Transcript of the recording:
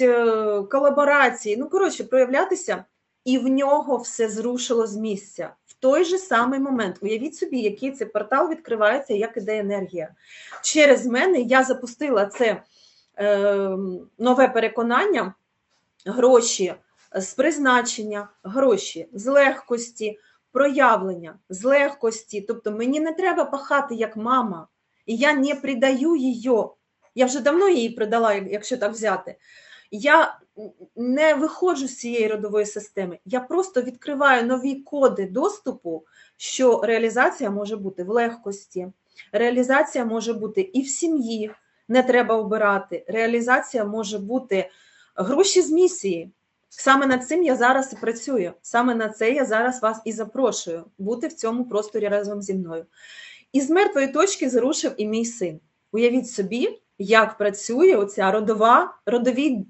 е, колаборації, ну, коротше, проявлятися, і в нього все зрушило з місця. В той же самий момент. Уявіть собі, який цей портал відкривається, як іде енергія. Через мене я запустила це е, нове переконання, гроші з призначення, гроші з легкості, проявлення з легкості. Тобто мені не треба пахати як мама, і я не придаю її. Я вже давно її придала, якщо так взяти. Я не виходжу з цієї родової системи. Я просто відкриваю нові коди доступу, що реалізація може бути в легкості, реалізація може бути і в сім'ї, не треба обирати. Реалізація може бути гроші з місії. Саме над цим я зараз і працюю. Саме на це я зараз вас і запрошую бути в цьому просторі разом зі мною. І з мертвої точки зарушив і мій син. Уявіть собі, як працює оця родова, родові